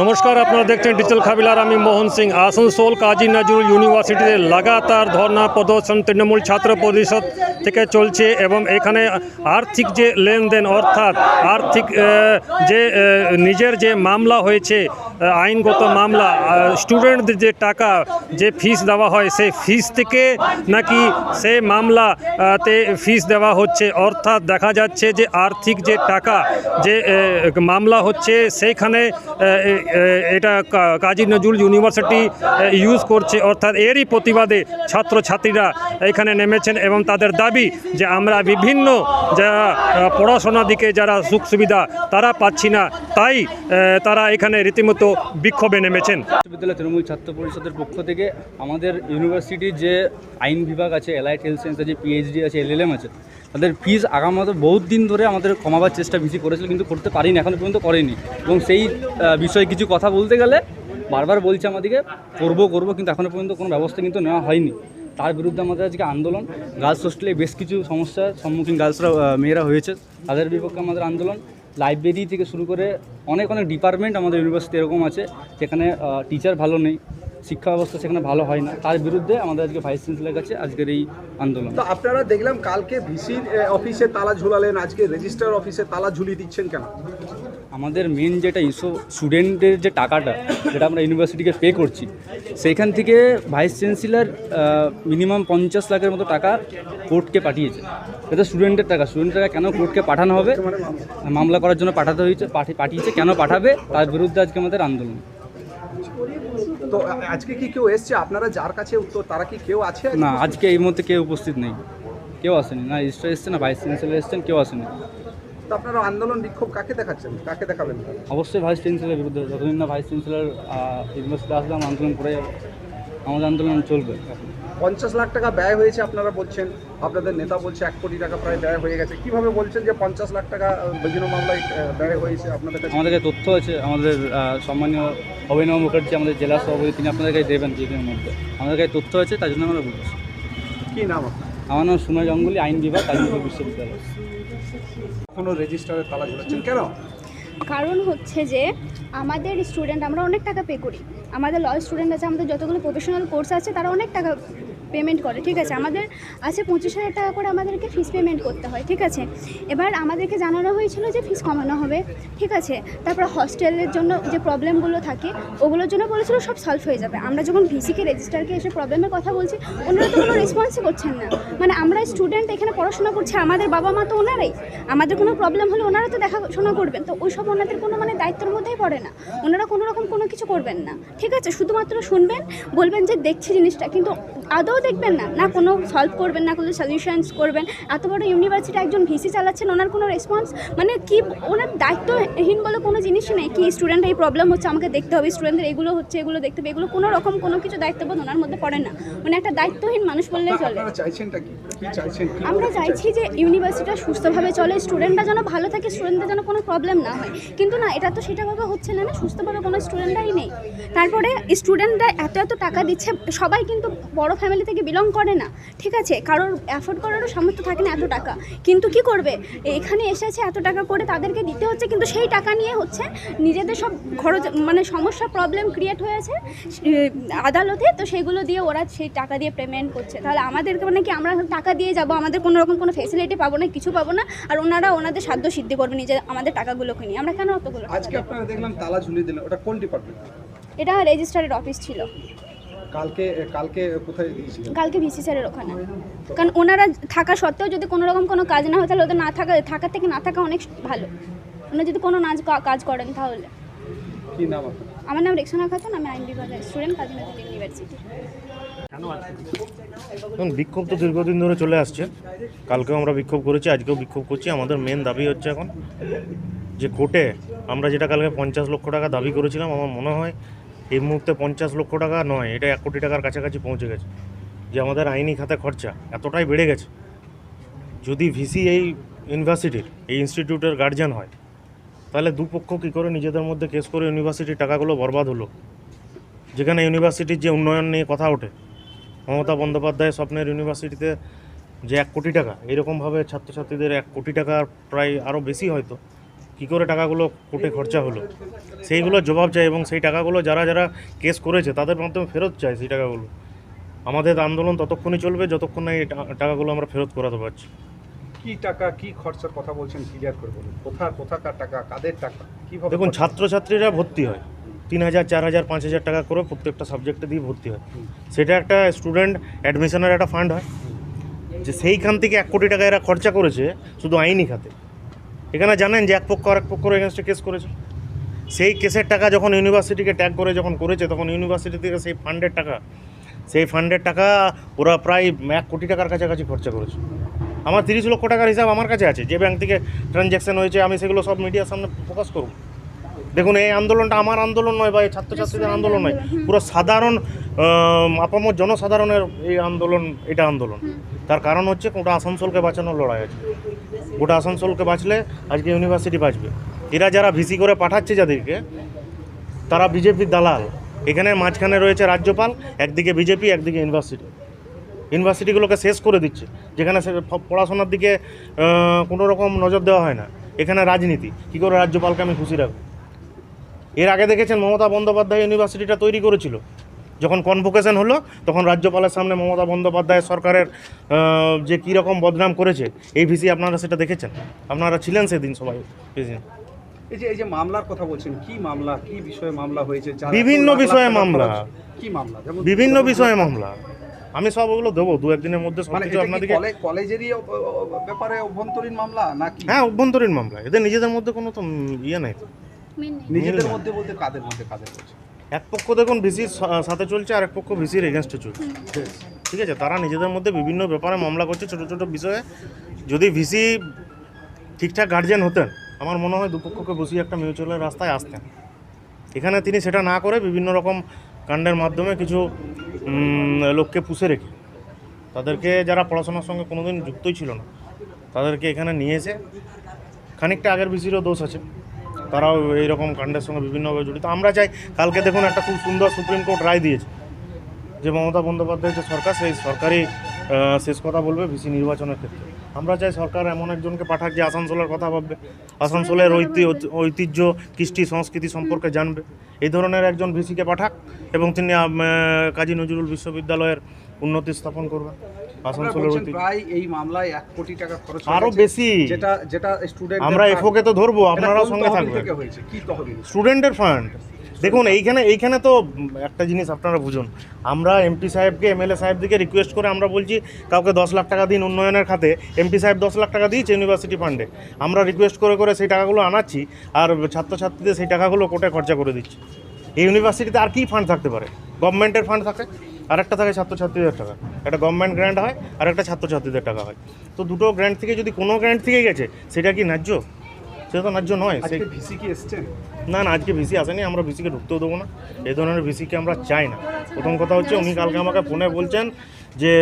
নমস্কার, আপনারা দেখছেন ডিজিটাল খাবিলার। আমি মোহন সিং। আসানসোল কাজী নজরুল ইউনিভার্সিটিতে লাগাতার ধর্না প্রদর্শন, তৃণমূল ছাত্র পরিষদ থেকে চলছে এবং এখানে আর্থিক যে লেনদেন, অর্থাৎ আর্থিক যে নিজের যে মামলা হয়েছে আইনগত মামলা স্টুডেন্টদের যে টাকা, যে ফিস দেওয়া হয়, সেই ফিস থেকে নাকি সে মামলা তে ফিস দেওয়া হচ্ছে? অর্থাৎ দেখা যাচ্ছে যে আর্থিক যে টাকা, যে মামলা হচ্ছে, সেইখানে এটা কাজী নজরুল ইউনিভার্সিটি ইউজ করছে। অর্থাৎ এরই প্রতিবাদে ছাত্রছাত্রীরা এখানে নেমেছেন এবং তাদের দাবি যে আমরা বিভিন্ন যারা পড়াশোনার দিকে যারা সুখ সুবিধা তারা পাচ্ছি না, তাই তারা এখানে রীতিমতো বিক্ষোভে নেমেছেন। বিশ্ববিদ্যালয় তৃণমূল ছাত্র পরিষদের পক্ষ থেকে আমাদের ইউনিভার্সিটির যে আইন বিভাগ আছে এলাইট হেলথ সায়েন্সের যে পিএইচডি আছে এলএলএম আছে তাদের ফিজ আগামত বহুত দিন ধরে আমাদের কমাবার চেষ্টা বেশি করেছিল, কিন্তু করতে পারিনি, এখনও পর্যন্ত করেনি। এবং সেই বিষয়ে কিছু কথা বলতে গেলে বারবার বলছে আমাদেরকে, করব করব, কিন্তু এখনও পর্যন্ত কোনো ব্যবস্থা কিন্তু নেওয়া হয়নি। তার বিরুদ্ধে আমাদের আজকে আন্দোলন গার্লস হোস্টেলে বেশ কিছু সমস্যার সম্মুখীন গার্লসরা মেয়েরা হয়েছে। তাদের বিপক্ষে আমাদের আন্দোলন লাইব্রেরি থেকে শুরু করে অনেক অনেক ডিপার্টমেন্ট আমাদের ইউনিভার্সিটি এরকম আছে, যেখানে টিচার ভালো নেই। শিক্ষা ব্যবস্থা সেখানে ভালো হয় না। তার বিরুদ্ধে আমাদের আজকে ভাইস চ্যান্সেলার কাছে আজকের এই আন্দোলন। তো আপনারা দেখলাম কালকে ভিসির অফিসে তালা ঝুলালেন আজকে রেজিস্টার অফিসে তালা ঝুলিয়ে দিচ্ছেন কেন? আমাদের মেন যেটা ইস্যু স্টুডেন্টের যে টাকাটা যেটা আমরা ইউনিভার্সিটিকে পে করছি সেইখান থেকে ভাইস চ্যান্সেলার মিনিমাম পঞ্চাশ লাখের মতো টাকা কোর্টকে পাঠিয়েছে। এটা স্টুডেন্টের টাকা। স্টুডেন্টের টাকা কেন কোর্টকে পাঠানো হবে? মামলা করার জন্য পাঠাতে হয়েছে পাঠি- পাঠিয়েছে কেন পাঠাবে? তার বিরুদ্ধে আজকে আমাদের আন্দোলন। তো আজকে কি কেউ এসছে? আপনারা যার কাছে উত্তর তারা কি কেউ আছে না আজকে এই মুহূর্তে কেউ উপস্থিত নেই। কেউ আসেনি। না রেজিস্ট্রার এসছে না ভাইস চ্যান্সেলার এসছেন কেউ আসেনি। তো আপনারা আন্দোলন বিক্ষোভ কাকে দেখাচ্ছেন? কাকে দেখাবেন? অবশ্যই ভাইস চ্যান্সেলারের বিরুদ্ধে। যতদিন না ভাইস চ্যান্সেলার ইউনিভার্সিটি আসলাম আন্দোলন করে যাবে আমাদের আন্দোলন চলবে। এখন। পঞ্চাশ লাখ টাকা ব্যয় হয়েছে আপনারা বলছেন আপনাদের নেতা বলছে এক কোটি টাকা প্রায় ব্যয় হয়ে গেছে। কীভাবে বলছেন যে পঞ্চাশ লাখ টাকা বিভিন্ন মামলায় ব্যয় হয়েছে আপনাদের কাছে? আমাদের কাছে তথ্য আছে আমাদের সম্মানীয় অভিনব মুখার্জি আমাদের জেলা সভাপতি তিনি আপনাদের কাছে দেবেন কিছুদিনের মধ্যে। আমাদের কাছে তথ্য আছে তার জন্য আমরা বলছি। কি নাম আপনার? আমার নাম সুনয় গাঙ্গুলি আইন বিভাগ কাজীপুর বিশ্ববিদ্যালয়। এখনও রেজিস্ট্রারের তালা ঝুলাচ্ছেন। কেন? কারণ হচ্ছে যে আমাদের স্টুডেন্ট আমরা অনেক টাকা পে করি। আমাদের ল স্টুডেন্ট আছে আমাদের যতগুলো প্রফেশনাল কোর্স আছে তারা অনেক টাকা পেমেন্ট করে, ঠিক আছে? আমাদের আছে পঁচিশ হাজার টাকা করে আমাদেরকে ফিস পেমেন্ট করতে হয়, ঠিক আছে? এবার আমাদেরকে জানানো হয়েছিল যে ফিস কমানো হবে, ঠিক আছে? তারপর হস্টেলের জন্য যে প্রবলেমগুলো থাকে, ওগুলোর জন্য বলেছিল সব সলভ হয়ে যাবে। আমরা যখন ভিসিকে রেজিস্টারকে এসে প্রবলেমের কথা বলছি, ওনারা তো কোনো রেসপন্সই করছেন না। মানে আমরা স্টুডেন্ট এখানে পড়াশোনা করছি, আমাদের বাবা মা তো ওনারাই। আমাদের কোনো প্রবলেম হলে ওনারা তো দেখাশোনা করবেন। তো ওই সব ওনাদের কোনো মানে দায়িত্বের মধ্যেই পড়ে না। ওনারা কোনো রকম কোনো কিছু করবেন না, ঠিক আছে? শুধুমাত্র শুনবেন, বলবেন যে দেখছি জিনিসটা। কিন্তু আদৌ দেখবেন না। না কোনো সলভ করবেন না কোনো সলিউশনস করবেন। এত বড় ইউনিভার্সিটি একজন ভিসি চালাচ্ছেন ওনার কোনো রেসপন্স মানে কি ওনার দায়িত্বহীন বলে কোনো জিনিসই নেই। কি স্টুডেন্ট এই প্রবলেম হচ্ছে আমাকে দেখতে হবে। স্টুডেন্টদের এগুলো হচ্ছে এগুলো দেখতে হবে। এগুলো কোনো রকম কোনো কিছু দায়িত্ববোধ ওনার মধ্যে পড়ে না। মানে একটা দায়িত্বহীন মানুষ বললেই চলে। আমরা চাইছি যে ইউনিভার্সিটিটা সুস্থভাবে চলে স্টুডেন্টরা যেন ভালো থাকে স্টুডেন্টদের যেন কোনো প্রবলেম না হয়। কিন্তু না এটা তো সেটাভাবে হচ্ছে না না? সুস্থভাবে কোনো স্টুডেন্টরাই নেই। তারপরে স্টুডেন্টরা এত এত টাকা দিচ্ছে সবাই কিন্তু বড় ফ্যামিলি থেকে বিলং করে না ঠিক আছে? কারোর অ্যাফোর্ড করারও সামর্থ্য থাকে না এত টাকা। কিন্তু কি করবে? এখানে এসেছে এত টাকা করে তাদেরকে দিতে হচ্ছে কিন্তু সেই টাকা নিয়ে হচ্ছে নিজেদের সব খরচ মানে সমস্যা প্রবলেম ক্রিয়েট হয়েছে আদালতে। তো সেগুলো দিয়ে ওরা সেই টাকা দিয়ে পেমেন্ট করছে। তাহলে আমাদেরকে মানে কি আমরা টাকা দিয়ে যাব? আমাদের কোনো রকম কোনো ফেসিলিটি পাবো না কিছু পাবো না আর ওনারা ওনাদের সাধ্য সিদ্ধি করবে নিজে আমাদের টাকাগুলোকে নিয়ে। আমরা কেন অতগুলো আজকে আপনারা দেখলাম তালা ঝুলিয়ে দিলেন। ওটা কোন ডিপার্টমেন্ট এটা রেজিস্ট্রারের অফিস ছিল। কালকে কালকে কোথায় দিয়েছিলেন কালকে ভিসি স্যারের ওখানে। কারণ ওনারা থাকা সত্ত্বেও যদি কোনো রকম কোনো কাজ না হয় তাহলে ওদের না থাকা থাকার থেকে না থাকা অনেক ভালো। ওনারা যদি কোনো নাচ কাজ করেন তাহলে। কি নাম আপনার? আমার নাম রেক্সনা খাতুন আমি আইন বিভাগের স্টুডেন্ট কাজী নজরুল ইউনিভার্সিটি। এখন বিক্ষোভ তো দীর্ঘদিন ধরে চলে আসছে। কালকেও আমরা বিক্ষোভ করেছি আজকেও বিক্ষোভ করছি। আমাদের মেন দাবি হচ্ছে এখন যে কোর্টে আমরা যেটা কালকে পঞ্চাশ লক্ষ টাকা দাবি করেছিলাম আমার মনে হয় এই মুহূর্তে পঞ্চাশ লক্ষ টাকা নয়, এটা এক কোটি টাকার কাছাকাছি পৌঁছে গেছে। যে আমাদের আইনি খাতে খরচা, এতটাই বেড়ে গেছে। যদি ভিসি এই ইউনিভার্সিটির এই ইনস্টিটিউটের গার্জিয়ান হয়, তাহলে দুপক্ষ কী করে নিজেদের মধ্যে কেস করে ইউনিভার্সিটির টাকাগুলো বরবাদ হলো? যেখানে ইউনিভার্সিটির যে উন্নয়ন নিয়ে কথা ওঠে, মমতা বন্দ্যোপাধ্যায় স্বপ্নের ইউনিভার্সিটিতে যে এক কোটি টাকা, এরকমভাবে ছাত্রছাত্রীদের এক কোটি টাকার প্রায় আরও বেশি হয়তো। কী করে টাকাগুলো কোর্টে খরচা হলো? সেইগুলো জবাব চাই এবং সেই টাকাগুলো যারা যারা কেস করেছে তাদের মাধ্যমে ফেরত চাই সেই টাকাগুলো। আমাদের আন্দোলন ততক্ষণই চলবে যতক্ষণ না এই টাকাগুলো আমরা ফেরত করাতে পারছি। কি টাকা কি খরচার কথা বলছেন? ক্লিয়ার করে বলুন। কোথা কোথাকার টাকা কাদের টাকা কীভাবে দেখুন ছাত্রছাত্রীরা ভর্তি হয়। তিন হাজার চার হাজার পাঁচ হাজার টাকা করে প্রত্যেকটা সাবজেক্টে দিয়ে ভর্তি হয়। সেটা একটা স্টুডেন্ট অ্যাডমিশনের একটা ফান্ড হয়। যে সেইখান থেকে এক কোটি টাকা এরা খরচা করেছে শুধু আইনি খাতে। এখানে জানেন যে এক পক্ষ আর এক পক্ষের এগেনস্টে কেস করেছে। সেই কেসের টাকা যখন ইউনিভার্সিটিকে ট্যাগ করে যখন করেছে তখন ইউনিভার্সিটি থেকে সেই ফান্ডের টাকা সেই ফান্ডের টাকা ওরা প্রায় এক কোটি টাকার কাছাকাছি খরচা করেছে। আমার তিরিশ লক্ষ টাকার হিসাব আমার কাছে আছে যে ব্যাংক থেকে ট্রানজ্যাকশন হয়েছে আমি সেগুলো সব মিডিয়ার সামনে প্রকাশ করব। দেখুন এই আন্দোলনটা আমার আন্দোলন নয় বা এই ছাত্রছাত্রীদের আন্দোলন নয় পুরো সাধারণ আপামর জনসাধারণের এই আন্দোলন এটা আন্দোলন। তার কারণ হচ্ছে গোটা আসানসোলকে বাঁচানোর লড়াই আছে। গোটা আসানসোলকে বাঁচলে আজকে ইউনিভার্সিটি বাঁচবে। এরা যারা ভিসি করে পাঠাচ্ছে যাদেরকে, তারা বিজেপির দালাল। এখানে মাঝখানে রয়েছে রাজ্যপাল, একদিকে বিজেপি, একদিকে ইউনিভার্সিটি ইউনিভার্সিটিগুলোকে শেষ করে দিচ্ছে। যেখানে পড়াশোনার দিকে কোনো রকম নজর দেওয়া হয় না। এখানে রাজনীতি। কী করে রাজ্যপালকে আমি খুশি রাখব? এর আগে দেখেছেন মমতা বন্দ্যোপাধ্যায় ইউনিভার্সিটিটা তৈরি করেছিল। যখন কনভোকেশন হলো তখন রাজ্যপালের সামনে মমতা বন্দ্যোপাধ্যায় সরকারের যে কীরকম বদনাম করেছে এই ভিসি আপনারা সেটা দেখেছেন? আপনারা ছিলেন সেদিন সবাই প্রেসিডেন্ট এই যে এই যে মামলার কথা বলছেন কি মামলা কি বিষয়ে মামলা হয়েছে বিভিন্ন বিষয়ে মামলা। কি মামলা? যেমন বিভিন্ন বিষয়ে মামলা। আমি সব ওগুলো দেবো দু একদিনের মধ্যে সব মানে কিছু এটা কি আপনাদেরকে কলেজেরই ব্যাপারে অভ্যন্তরীণ মামলা নাকি? হ্যাঁ অভ্যন্তরীণ মামলা। এদের নিজেদের মধ্যে কোনো তো ইয়ে। মেন নেই। নিজেদের মধ্যে বলতে কাদের মধ্যে কাদের বলছে এক পক্ষ দেখুন ভিসির সাথে চলছে, আর এক পক্ষ ভিসির এগেনস্টে চলছে। ঠিক আছে? তারা নিজেদের মধ্যে বিভিন্ন ব্যাপারে মামলা করছে, ছোট ছোট বিষয়ে। যদি ভিসি ঠিকঠাক গার্জিয়ান হতেন, আমার মনে হয় দুপক্ষকে বসিয়ে একটা মিউচুয়ালের রাস্তায় আসতেন। এখানে তিনি সেটা না করে বিভিন্ন রকম কাণ্ডের মাধ্যমে কিছু লোককে পুষে রেখে, তাদেরকে যারা পড়াশোনার সঙ্গে কোনোদিন যুক্তই ছিল না, তাদেরকে এখানে নিয়ে এসে, খানিকটা আগের ভিসিরও দোষ আছে। তারাও এইরকম কাণ্ডের সঙ্গে বিভিন্নভাবে জড়িত। আমরা চাই কালকে দেখুন একটা খুব সুন্দর সুপ্রিম কোর্ট রায় দিয়েছে, যে মমতা বন্দ্যোপাধ্যায় যে সরকার, সেই সরকারই শেষ কথা বলবে ভিসি নির্বাচনের ক্ষেত্রে। আমরা চাই সরকার এমন একজনকে পাঠাক যে আসানসোলের কথা ভাববে, আসানসোলের ঐতি- ঐতিহ্য, কৃষ্টি, সংস্কৃতি সম্পর্কে জানবে। এই ধরনের একজন ভিসিকে পাঠাক এবং তিনি কাজী নজরুল বিশ্ববিদ্যালয়ের উন্নতি স্থাপন করবেন। আসানসোলের ঐতিহ্য প্রায় এই মামলায় এক কোটি টাকা খরচ আরও বেশি। যেটা যেটা স্টুডেন্ট আমরা এফওকে তো ধরবো সঙ্গে থাকবেন। কি তহবিল স্টুডেন্টের ফান্ড দেখুন এইখানে এইখানে তো একটা জিনিস আপনারা বুঝুন। আমরা এমপি সাহেবকে এমএলএ সাহেবদিকে রিকোয়েস্ট করে আমরা বলছি কাউকে দশ লাখ টাকা দিন উন্নয়নের খাতে। এমপি সাহেব দশ লাখ টাকা দিয়েছে ইউনিভার্সিটি ফান্ডে আমরা রিকোয়েস্ট করে করে সেই টাকাগুলো আনাচ্ছি আর ছাত্রছাত্রীদের সেই টাকাগুলো কোর্টে খরচা করে দিচ্ছি। এই ইউনিভার্সিটিতে আর কি ফান্ড থাকতে পারে? গভর্নমেন্টের ফান্ড থাকে? আর একটা থাকে ছাত্রছাত্রীদের টাকা। একটা গভর্নমেন্ট গ্র্যান্ট হয় আর একটা ছাত্রছাত্রীদের টাকা হয়। তো দুটো গ্র্যান্ট থেকে যদি কোনো গ্র্যান্ট থেকে গেছে সেটা কি ন্যায্য? সেটা তো ন্যায্য নয়। সেই আজকে ভিসি কি এসছেন না না আজকে ভিসি আসেনি আমরা ভিসিকে ঢুকতেও দেবো না। এই ধরনের ভিসিকে আমরা চাই না। প্রথম কথা হচ্ছে উনি কালকে আমাকে ফোনে বলছেন যে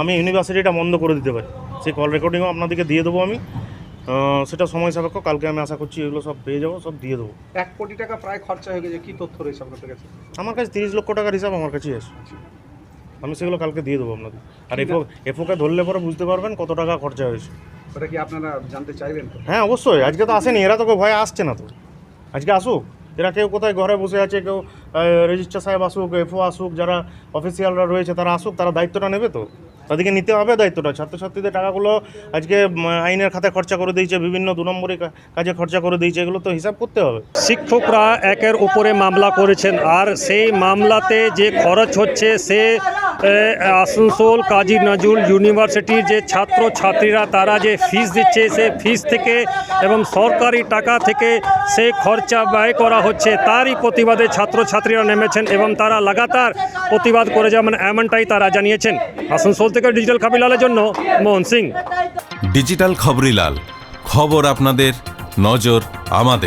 আমি ইউনিভার্সিটিটা বন্ধ করে দিতে পারি। সেই কল রেকর্ডিংও আপনাদেরকে দিয়ে দেবো আমি। সেটা সময় সাপেক্ষ। কালকে আমি আশা করছি এগুলো সব পেয়ে যাব সব দিয়ে দেবো। এক কোটি টাকা প্রায় খরচা হয়ে গেছে। কি তথ্য রয়েছে আপনাদের কাছে? আমার কাছে তিরিশ লক্ষ টাকার হিসাব আমার কাছেই আছে। আমি সেগুলো কালকে দিয়ে দেবো আপনাদের আর এফও এফওকে ধরলে পরে বুঝতে পারবেন কত টাকা খরচা হয়েছে। ওটা কি আপনারা জানতে চাইবেন হ্যাঁ অবশ্যই। আজকে তো আসেনি এরা তো কেউ ভয়ে আসছে না তো। আজকে আসুক। এরা কেউ কোথায় ঘরে বসে আছে কেউ রেজিস্ট্রার সাহেব আসুক এফও আসুক যারা অফিসিয়ালরা রয়েছে তারা আসুক তারা দায়িত্বটা নেবে তো। তাদেরকে নিতে হবে দায়িত্বটা। ছাত্রছাত্রীদের টাকাগুলো আজকে আইনের খাতে খরচা করে দিয়েছে বিভিন্ন দু নম্বরে কাজে খরচা করে দিয়েছে এগুলো তো হিসাব করতে হবে। শিক্ষকরা একের উপরে মামলা করেছেন আর সেই মামলাতে যে খরচ হচ্ছে সে আসানসোল কাজী নজরুল ইউনিভার্সিটির যে ছাত্র ছাত্রীরা তারা যে ফিস দিচ্ছে, সে ফিস থেকে এবং সরকারি টাকা থেকে সে খরচা ব্যয় করা হচ্ছে, তারই প্রতিবাদে ছাত্রছাত্রীরা নেমেছেন এবং তারা লাগাতার প্রতিবাদ করে যাবেন এমনটাই তারা জানিয়েছেন। আসানসোল থেকে ডিজিটাল খাবিলালের জন্য মোহন সিং। ডিজিটাল খবরিলাল খবর আপনাদের, নজর আমাদের।